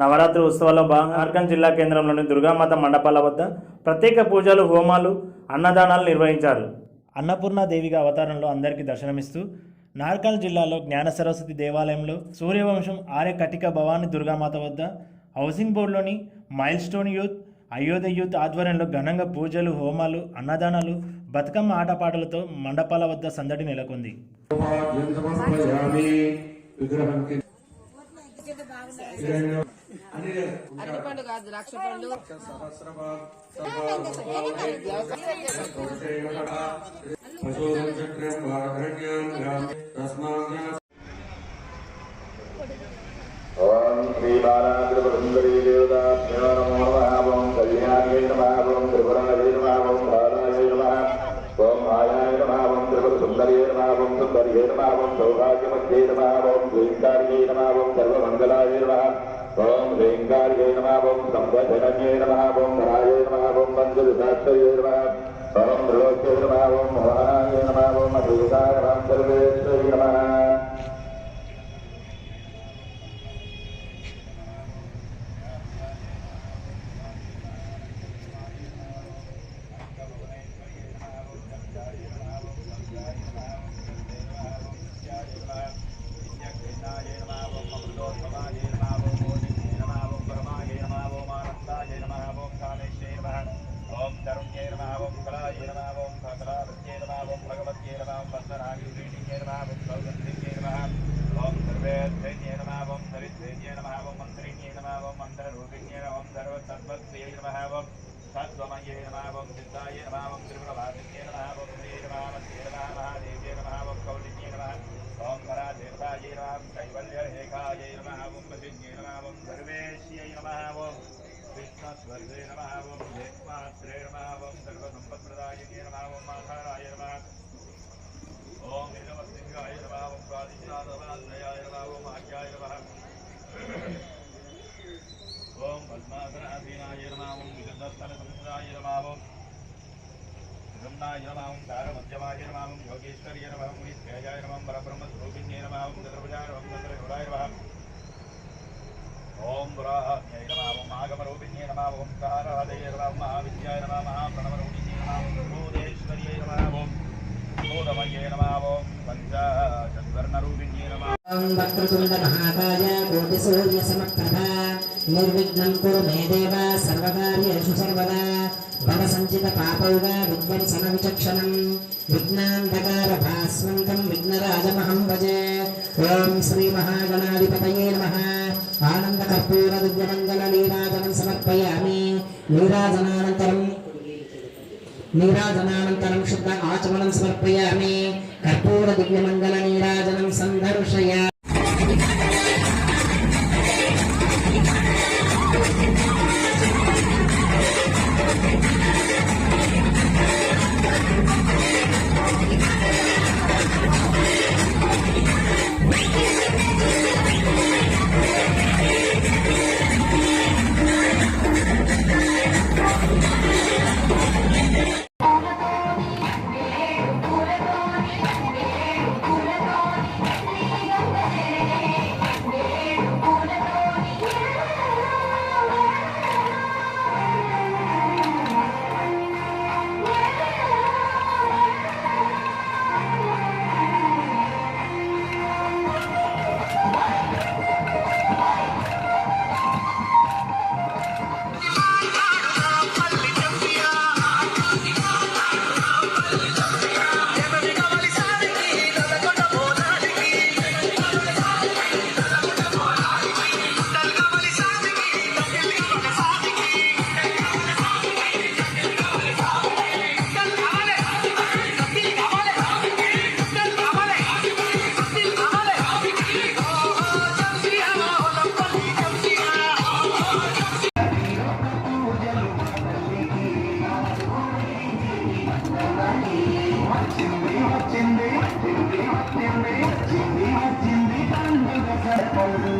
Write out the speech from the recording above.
నవరాత్రి ఉత్సవాల్లో భాగంగా జార్ఖండ్ జిల్లా కేంద్రంలోని దుర్గామాత మండపాల వద్ద ప్రత్యేక పూజలు హోమాలు అన్నదానాలు నిర్వహించారు. అన్నపూర్ణ దేవిగా అవతారంలో అందరికీ దర్శనమిస్తూ నార్కల్ జిల్లాలో జ్ఞాన సరస్వతి దేవాలయంలో సూర్యవంశం ఆర్య కటిక భవాని దుర్గామాత వద్ద హౌసింగ్ బోర్డులోని milestone youth Ayodhya youth ఆధ్వర్యంలో ఘనంగా పూజలు హోమాలు అన్నదానాలు బతుకమ్మ ఆటపాటలతో మండపాల వద్ద సందడి నెలకొంది. విగ్రహం కి అరటిపండు కాదు ద్రాక్ష పండు. ఓం శ్రీ బాలాత్రిపురందరీ దేవతాభ్యో నమో నమః ఓం నమః ఓం సుందర్యై నమః ఓం సౌభాగ్యమధ్యై సర్వమంగళాయ నమ ఓం శ్రీంకార్యై నమః ఓం సంవధనన్యై నమః ఓం ధనాయ నమః ఓం ఓం మోహనాయ నమః ఓం కళావత్యై నమః ఓం భగవత్యై నమః ఓం వందనాయ శ్రీనియై నమః ఓం సౌగంధిన్యై నమః ఓం సర్వేద్వైన్యై నమః ఓం సవిద్వైన్యై నమః ఓం మంత్రిణ్యై నమః ఓం మంత్రరూపిణ్యై నమః ఓం సర్వసర్వస్యై నమః ఓం తత్వమయై నమః ఓం సిద్ధాయ నమః ఓం త్రిపురవాసిన్యై నమః ఓం శ్రీ నమః మధ్యై నమః మహాదేవ్యై నమః ఓం కౌలిన్యై నమః ఓం పరాదేవతాయై నమః ఓం కైవల్యరేఖాయై నమః ఓం ప్రసిద్ధ్యై నమః ఓం సర్వేశ్యై నమః ఓం విష్ణస్వర్గే నమః ఓం వేత్మాత్రే నమః ఓం సర్వసంపత్ప్రదాయినే నమః ఓం మాధారాయ నమః ఓం నిరవసింహాయ నమః ఓం స్వాదిష్టాదవాశ్రయాయ నమః ఓం ఆజ్యాయ నమః ఓం పద్మాసనాధీనాయ నమః ఓం విశుద్ధస్థలసంస్థాయ నమః ఓం బ్రహ్మాయ నమః ఓం తారమధ్యమాయ నమః ఓం యోగేశ్వర్య నమః ఓం నిత్యాయ నమః ఓం పరబ్రహ్మస్వరూపిణ్యే నమః ఓం చంద్రభుజాయ నమః ఓం చంద్రగౌడాయ నమః ఓం పురాహ్యై నమః ఓం ఆగమరూపిణ్యే నమః ఓం కారాదయ నమః ఓం మహావిద్యాయ నమః మహాప్రణవరూపిణ్యే ఓం భూదేశ్వర్యై నమః ఓం భూతమయ్యే నమః ఓం పంచాచత్వర్ణరూపిణ్యే నమః వక్రతుండ మహాకాయ కోటిసూర్య నిర్విఘ్నం కురు మే దేవ సర్వకార్యేషు సర్వదా. భవ సంచిత పాపౌగ విధ్వంసన విచక్షణం విఘ్నాంధకార భాస్వంతం విఘ్నరాజమహం భజే ఓం శ్రీ మహాగణాధిపతయే నమ. ఆనంద కర్పూర దివ్యమంగళ నీరాజనం సమర్పయామి. నీరాజనానంతరం నీరాజనానంతరం శుద్ధ ఆచమనం సమర్పయామి. కర్పూర దివ్యమంగళ నీరాజనం సందర్శయా వచ్చింది వచ్చింది పండుగ చెప్పండి